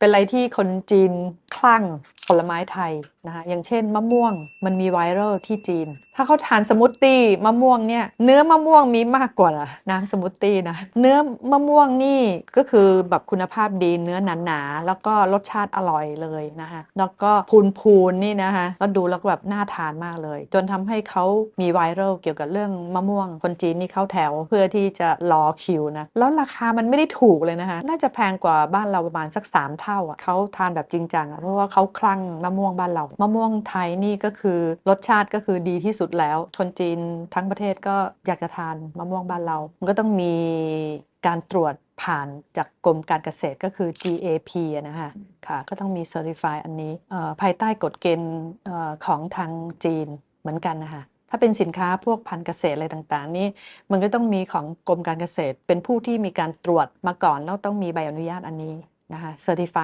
เป็นอะไรที่คนจีนคลั่ง ผลไม้ไทยนะคะอย่างเช่นมะม่วงมันมีไวรัลที่จีน ถ้าเขาทานสมูทตี้มะม่วงเนี่ยเนื้อมะม่วงมีมากกว่าน้ำสมูทตี้นะเนื้อมะม่วงนี่ก็คือแบบคุณภาพดีเนื้อหนาๆแล้วก็รสชาติอร่อยเลยนะคะแล้วก็พูนๆนี่นะคะก็ดูแล้วแบบน่าทานมากเลย จนทำให้เขามีไวรัลเกี่ยวกับเรื่องมะม่วง คนจีนนี่เข้าแถวเพื่อที่จะรอคิวนะแล้วราคามันไม่ได้ถูกเลยนะคะน่าจะแพงกว่าบ้านเราประมาณสัก 3 เท่าอะเขาทานแบบจริงจังอะเพราะว่าเขาคลั่งมะม่วงบ้านเรา มะม่วงไทยนี่ก็คือรสชาติก็คือดีที่สุดแล้ว คนจีนทั้งประเทศก็อยากจะทานมะม่วงบ้านเรา มันก็ต้องมีการตรวจผ่านจากกรมการเกษตรก็คือ GAP นะคะค่ะ ก็ต้องมี Certify อันนี้ภายใต้กฎเกณฑ์ของทางจีนเหมือนกันนะคะถ้าเป็นสินค้าพวกพันธุ์เกษตรอะไรต่างๆ นี่มันก็ต้องมีของกรมการเกษตร เป็นผู้ที่มีการตรวจมาก่อนแล้วต้องมีใบอนุญาตอันนี้นะคะ Certify